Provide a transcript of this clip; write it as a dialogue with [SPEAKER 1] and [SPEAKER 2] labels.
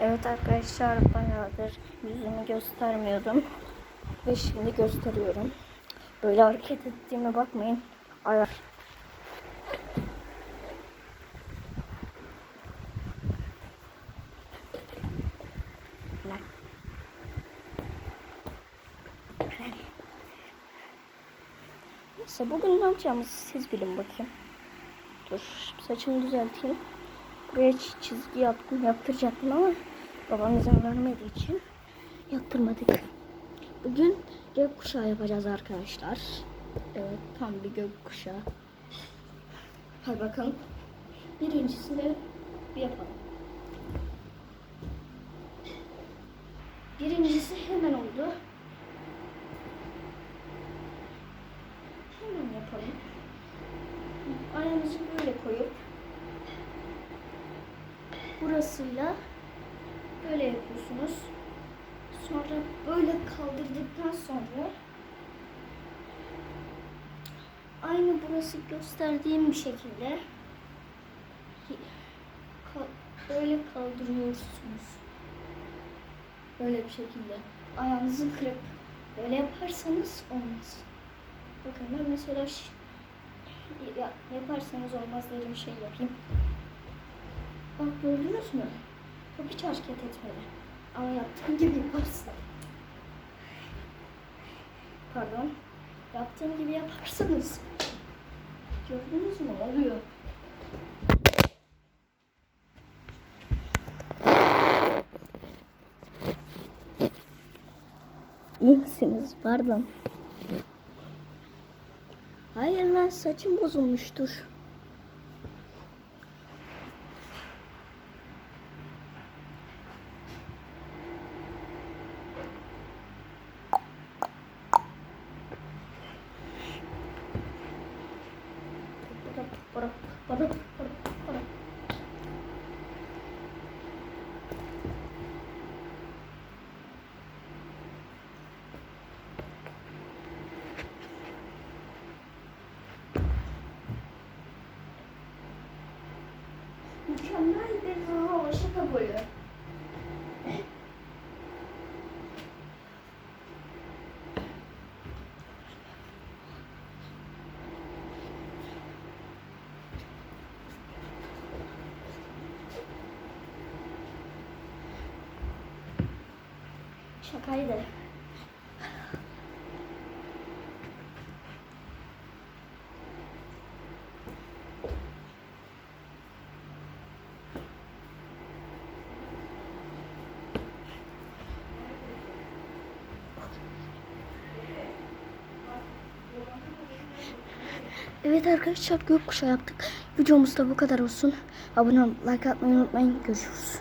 [SPEAKER 1] Evet arkadaşlar bayağıdır yüzümü göstermiyordum. Ve şimdi gösteriyorum. Böyle hareket ettiğime bakmayın. Ayar. Neyse bugün ne yapacağımızı siz bilin bakayım. Dur saçımı düzelteyim. Buraya çi- çizgi yaptım, yaptıracaktım ama babam izin vermediği için yaptırmadık. Bugün gökkuşağı yapacağız arkadaşlar. Evet tam bir gökkuşağı. Hadi bakalım. Birincisini bir yapalım. Birincisi hemen oldu. Hemen yapalım. Ayağınızı böyle koyup burasıyla böyle yapıyorsunuz. Sonra böyle kaldırdıktan sonra aynı burası gösterdiğim bir şekilde böyle kaldırıyorsunuz. Böyle bir şekilde. Ayağınızı kırıp böyle yaparsanız olmaz. Bakın ben mesela ya, yaparsanız olmaz dediğim şey yapayım. Bak gördünüz mü? Top hiç hareket etmedi. Ama yaptığım gibi yaparsın. Pardon. Yaptığım gibi yaparsanız. Gördünüz mü? Oluyor. İyi misiniz? Pardon. Hayır lan saçım bozulmuştur. Пора, пора, пора, пора. Мükemmel bir rola şaka böyle. Şakaydı. Evet arkadaşlar gökkuşağı yaptık. Videomuz da bu kadar olsun. Abone olup like atmayı unutmayın. Görüşürüz.